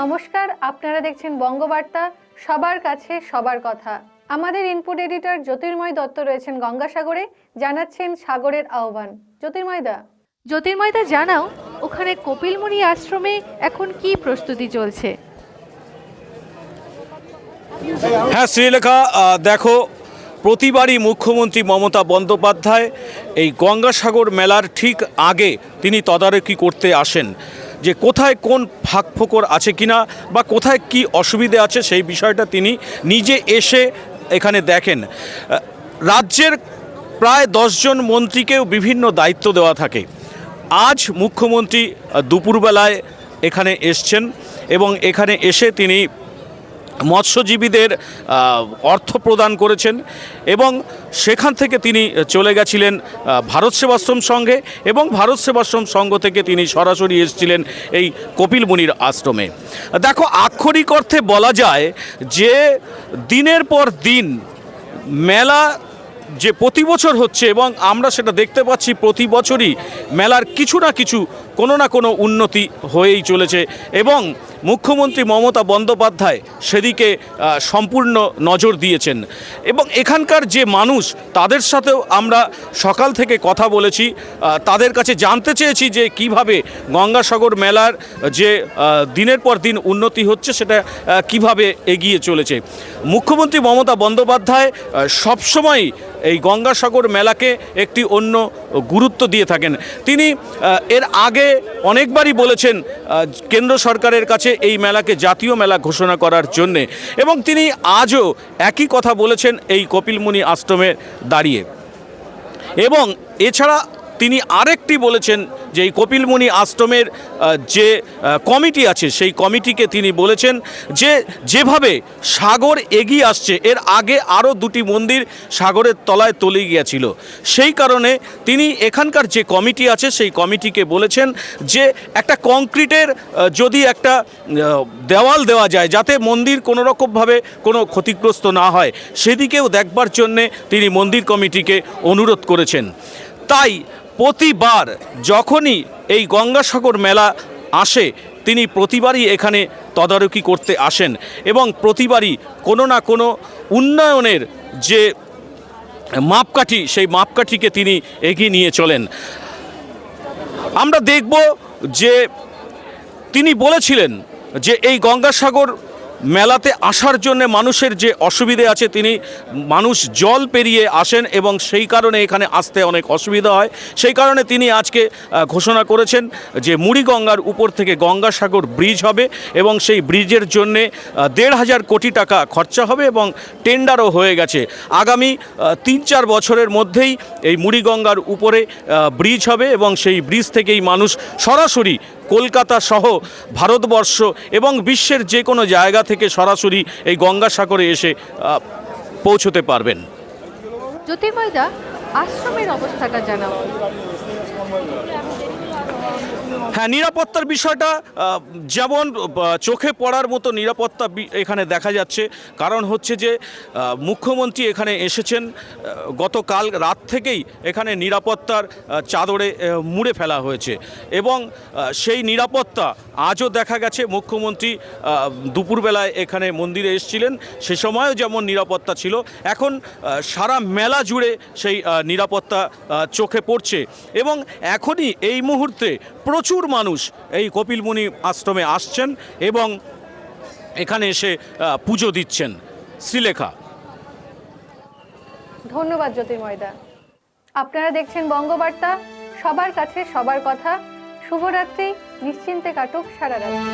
নমস্কার আপনারা দেখছেন বঙ্গবার্তা। সবার কাছে সবার কথা। আমাদের ইনপুট এডিটর জ্যোতির্ময় দত্ত রয়েছেন গঙ্গাসাগরে জানাচ্ছেন সাগরের আহ্বান। জ্যোতির্ময়দা জ্যোতির্ময়দা জানাও ওখানে কপিলমুনি আশ্রমে এখন কি প্রস্তুতি চলছে? হ্যাঁ শ্রীলেখা দেখো প্রতিবারই মুখ্যমন্ত্রী মমতা বন্দ্যোপাধ্যায় এই গঙ্গাসাগর মেলার ঠিক আগে তিনি তদারকি করতে আসেন। যে কোথায় কোন ফাঁক ফোকর আছে কিনা বা কোথায় কি অসুবিধে আছে সেই বিষয়টা তিনি নিজে এসে এখানে দেখেন। রাজ্যের প্রায় দশজন মন্ত্রীকেও বিভিন্ন দায়িত্ব দেওয়া থাকে। আজ মুখ্যমন্ত্রী দুপুরবেলায় এখানে এসছেন এবং এখানে এসে তিনি মৎস্যজীবীদের অর্থ প্রদান করেছেন এবং সেখান থেকে তিনি চলে গেছিলেন ভারত সেবাশ্রম সংঘে এবং ভারত সেবাশ্রম সংঘ থেকে তিনি সরাসরি এসেছিলেন এই কপিল মুনির আশ্রমে। দেখো, আক্ষরিক অর্থে বলা যায় যে দিনের পর দিন মেলা যে প্রতি বছর হচ্ছে এবং আমরা সেটা দেখতে পাচ্ছি প্রতি বছরই মেলার কিছু না কিছু কোনো না কোনো উন্নতি হয়েই চলেছে এবং মুখ্যমন্ত্রী মমতা বন্দ্যোপাধ্যায় সেদিকে সম্পূর্ণ নজর দিয়েছেন। এবং এখানকার যে মানুষ, তাদের সাথেও আমরা সকাল থেকে কথা বলেছি। তাদের কাছে জানতে চেয়েছি যে কীভাবে গঙ্গাসাগর মেলার যে দিনের পর দিন উন্নতি হচ্ছে, সেটা কীভাবে এগিয়ে চলেছে। মুখ্যমন্ত্রী মমতা বন্দ্যোপাধ্যায় সবসময় এই গঙ্গাসাগর মেলাকে একটি অন্য গুরুত্ব দিয়ে থাকেন। তিনি এর আগে অনেকবারই বলেছেন কেন্দ্র সরকারের কাছে এই মেলাকে জাতীয় মেলা ঘোষণা করার জন্যে। এবং তিনি আজও একই কথা বলেছেন এই কপিলমুনি আশ্রমে দাঁড়িয়ে। এবং এছাড়া তিনি আরেকটি বলেছেন যে এই কপিলমুনি আশ্রমের যে কমিটি আছে, সেই কমিটিকে তিনি বলেছেন যে যেভাবে সাগর এগিয়ে আসছে, এর আগে আরও দুটি মন্দির সাগরের তলায় তলে গিয়েছিল। সেই কারণে তিনি এখানকার যে কমিটি আছে, সেই কমিটিকে বলেছেন যে একটা কংক্রিটের যদি একটা দেওয়াল দেওয়া যায়, যাতে মন্দির কোনো রকমভাবে কোনো ক্ষতিগ্রস্ত না হয়, সেদিকেও দেখবার জন্যে তিনি মন্দির কমিটিকে অনুরোধ করেছেন। তাই প্রতিবার যখনই এই গঙ্গাসাগর মেলা আসে, তিনি প্রতিবারই এখানে তদারকি করতে আসেন এবং প্রতিবারই কোনো না কোনো উন্নয়নের যে মাপকাঠি, সেই মাপকাঠিকে তিনি এগিয়ে নিয়ে চলেন। আমরা দেখব যে তিনি বলেছিলেন যে এই গঙ্গাসাগর মেলাতে আসার জন্য মানুষের যে অসুবিধে আছে, তিনি মানুষ জল পেরিয়ে আসেন এবং সেই কারণে এখানে আসতে অনেক অসুবিধা হয়। সেই কারণে তিনি আজকে ঘোষণা করেছেন যে মুড়িগঙ্গার উপর থেকে গঙ্গাসাগর ব্রিজ হবে এবং সেই ব্রিজের জন্যে দেড় হাজার কোটি টাকা খরচা হবে এবং টেন্ডারও হয়ে গেছে। আগামী তিন চার বছরের মধ্যেই এই মুড়িগঙ্গার উপরে ব্রিজ হবে এবং সেই ব্রিজ থেকেই মানুষ সরাসরি কলকাতা সহ ভারতবর্ষ এবং বিশ্বের যে কোনো জায়গা থেকে সরাসরি এই গঙ্গাসাগরে এসে পৌঁছতে পারবেন। জ্যোতির্ময়দা, আশ্রমের অবস্থাটা জানাও। হ্যাঁ নিরাপত্তার বিষয়টা যেমন চোখে পড়ার মতো নিরাপত্তা এখানে দেখা যাচ্ছে। কারণ হচ্ছে যে মুখ্যমন্ত্রী এখানে এসেছেন গতকাল রাত থেকেই এখানে নিরাপত্তার চাদরে মুড়ে ফেলা হয়েছে। এবং সেই নিরাপত্তা আজও দেখা গেছে। মুখ্যমন্ত্রী দুপুরবেলায় এখানে মন্দিরে এসেছিলেন। সে সময়ও যেমন নিরাপত্তা ছিল। এখন সারা মেলা জুড়ে সেই নিরাপত্তা চোখে পড়ছে। এবং এখনই এই মুহূর্তে প্রচুর মানুষ এই কপিলমুনি আশ্রমে আসছেন এবং এখানে এসে পুজো দিচ্ছেন। শ্রীলেখা। ধন্যবাদ জ্যোতির্ময়দা। আপনারা দেখছেন বঙ্গবার্তা, সবার কাছে সবার কথা। শুভরাত্রি, নিশ্চিন্তে কাটুক সারা রাত্রি